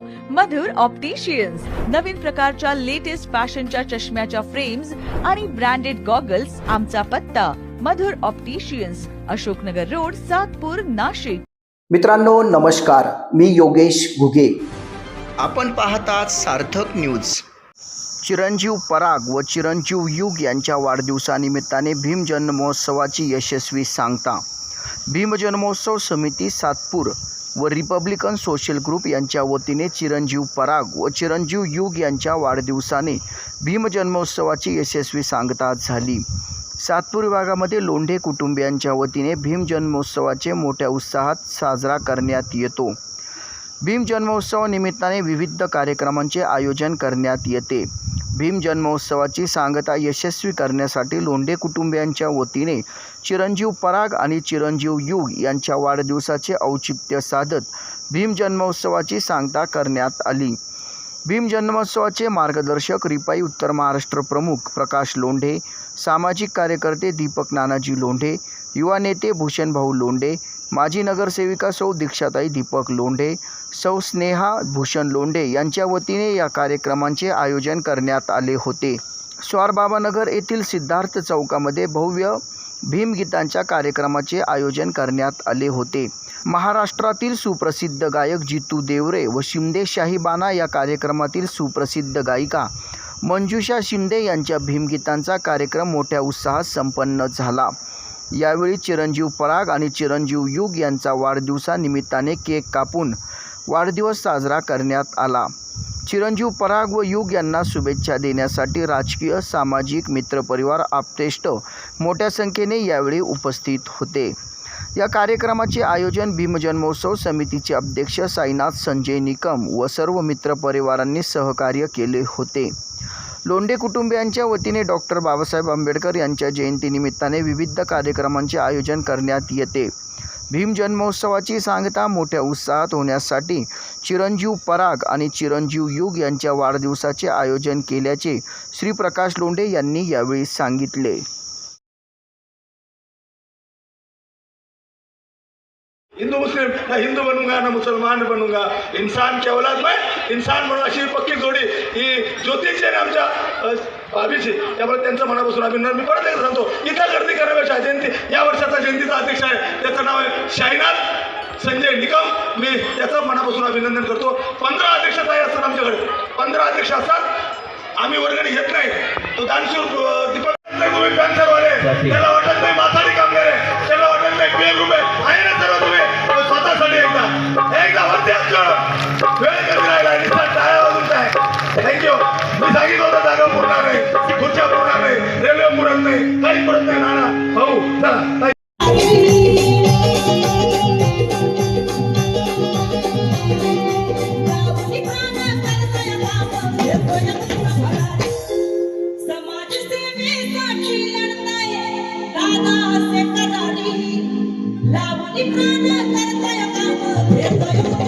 मधुर opticians नवीन प्रकारच्या latest फॅशनच्या चष्म्याच्या फ्रेम्स आणि ब्रँडेड गॉगल्स आमचा पत्ता. Madhur opticians Ashoknagar road Satpur Nashik. मित्रांनो नमस्कार. मी योगेश घुगे. आपण पाहतात सार्थक न्यूज चिरंजीव पराग व चिरंजीव युग यांच्या वाढदिवसानिमित्ताने भीम जन्मोत्सवाची यशस्वी सांगता. भीम जन्मोत्सव समिती सातपूर व रिपब्लिकन सोशल ग्रुप यांच्या वतीने चिरंजीव पराग व चिरंजीव युग यांच्या वाढदिवसाने भीमजन्मोत्सवाची यशस्वी सांगता झाली. सातपूर विभागामध्ये लोंढे कुटुंबियांच्या वतीने भीम जन्मोत्सवाचे मोठ्या उत्साहात साजरा करण्यात येतो. भीम जन्मोत्सवानिमित्ताने विविध कार्यक्रमांचे आयोजन करण्यात येते. भीम जन्मोत्सवाची सांगता यशस्वी करण्यासाठी लोंढे कुटुंबियांच्या वतीने चिरंजीव पराग आणि चिरंजीव युग यांच्या वाढदिवसाचे औचित्य साधत भीम जन्मोत्सवाची सांगता करण्यात आली. भीम जन्मोत्सवाचे मार्गदर्शक रिपाई उत्तर महाराष्ट्र प्रमुख प्रकाश लोंढे सामाजिक कार्यकर्ते दीपक नानाजी लोंढे युवा नेते भूषणभाऊ लोंढे माजी नगरसेविका सौ दीक्षाताई दीपक लोंढे सौ स्नेहा भूषण लोंढे यांच्या वतीने या कार्यक्रमांचे आयोजन करण्यात आले होते. स्वारबाबानगर येथील सिद्धार्थ चौकामध्ये भव्य भीमगीतांच्या कार्यक्रमाचे आयोजन करण्यात आले होते. महाराष्ट्रातील सुप्रसिद्ध गायक जितू देवरे व शिंदे शाहीबाना या कार्यक्रमातील सुप्रसिद्ध गायिका मंजुषा शिंदे यांच्या भीमगीतांचा कार्यक्रम मोठ्या उत्साहात संपन्न झाला. यावेळी चिरंजीव पराग आणि चिरंजीव युग यांचा वाढदिवसानिमित्ताने केक कापून वाढदिवस साजरा करण्यात आला. चिरंजीव पराग व युग यांना शुभेच्छा देण्यासाठी राजकीय सामाजिक मित्रपरिवार आपतेष्ट मोठ्या संख्येने यावेळी उपस्थित होते. या कार्यक्रमाचे आयोजन भीमजन्मोत्सव समितीचे अध्यक्ष साईनाथ संजय निकम व सर्व मित्रपरिवारांनी सहकार्य केले होते. लोंढे कुटुंबियांच्या वतीने डॉक्टर बाबासाहेब आंबेडकर यांच्या जयंतीनिमित्ताने विविध कार्यक्रमांचे आयोजन करण्यात येते. भीम जन्मोत्सवाची सांगता मोठ्या उत्साहात होण्यासाठी चिरंजीव पराग आणि चिरंजीव युग यांच्या वाढदिवसाचे आयोजन केल्याचे श्रीप्रकाश लोंढे यांनी यावेळी सांगितले. मुस्लिम ना हिंदू बनूंगा ना मुसलमान बनूंगा। इंसान के औलाद में इंसान म्हणून अशी पक्की जोडी ही ज्योतिषी आणि आमच्या भाभीची त्यामुळे त्यांचं मनापासून अभिनंदन. मी परत एकदा सांगतो इथं गर्दी करण्यापेक्षा जयंती या वर्षाचा जयंतीचा अध्यक्ष आहे. त्याचं नाव आहे शाहीनाथ संजय निकम मी त्याचं मनापासून अभिनंदन करतो. पंधरा अध्यक्ष आहे असतात आमच्याकडे. पंधरा अध्यक्ष असतात. आम्ही वर्गणी घेत नाही. तो दानशूर थँक्यू मी सांगितलं होतं जागा पुरणार नाही खुर्च्या पुरणार नाही रेल्वे पुरत नाही काही पुरत नाही नाना भाऊ चला लावणी प्राण काम